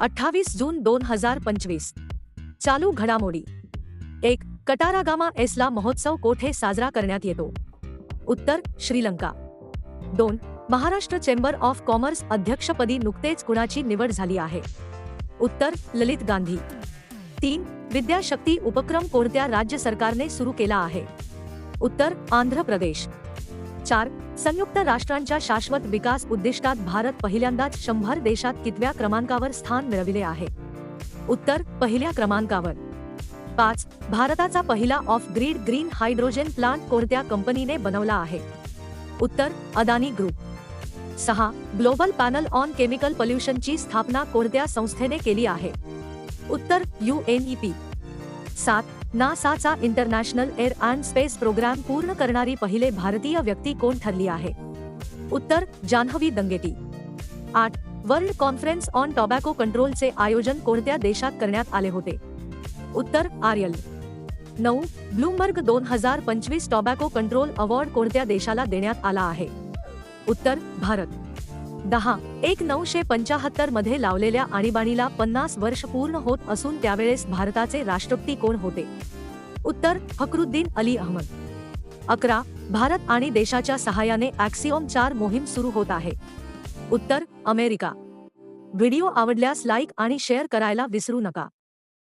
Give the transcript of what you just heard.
अठ्ठावीस जून दोन हजार पंचवीस. चालू घडामोडी. एक कटारागामा एसला महोत्सव कोठे साजरा करण्यात येतो? उत्तर श्रीलंका. दोन महाराष्ट्र चेंबर ऑफ कॉमर्स अध्यक्षपदी नुकतेच कुणाची निवड झाली आहे? उत्तर ललित गांधी. तीन विद्याशक्ती उपक्रम कोणत्या राज्य सरकारने सुरू केला आहे? उत्तर आंध्र प्रदेश. चार संयुक्त राष्ट्रांच्या शाश्वत विकास उद्दिष्टात भारत पहिल्यांदाच शंभर देशात कितव्या क्रमांकावर स्थान मिळविले आहे? उत्तर पहिल्या क्रमांकावर. पाच भारताचा पहिला off grid green hydrogen plant कोणत्या कंपनीने बनवला आहे? उत्तर अदानी ग्रुप सहा ग्लोबल पॅनल ऑन केमिकल पोल्युशनची स्थापना कोणत्या संस्थेने केली आहे? उत्तर यू एन ई पी सात नासाचा international air and space programme पूर्ण करणारी पहिले भारतीय व्यक्ती कोण ठरली आहे? उत्तर जान्हवी दंगेटी. आठ वर्ल्ड कॉन्फरन्स ऑन टॉबॅको कंट्रोलचे आयोजन कोणत्या देशात करण्यात आले होते? उत्तर आर्यल नऊ ब्लूमबर्ग दोन हजार पंचवीस टॉबॅको कंट्रोल अवॉर्ड कोणत्या देशाला देण्यात आला आहे? उत्तर भारत. दहा एक नऊशे पंचाहत्तरमध्ये लावलेल्या आणीबाणीला पन्नास वर्ष पूर्ण होत असून त्यावेळेस भारताचे राष्ट्रपती कोण होते? उत्तर फक्रुद्दीन अली अहमद. अकरा भारत आणि देशाच्या सहाय्याने ॲक्सिओम चार मोहीम सुरू होत आहे. उत्तर अमेरिका. व्हिडिओ आवडल्यास लाईक आणि शेअर करायला विसरू नका.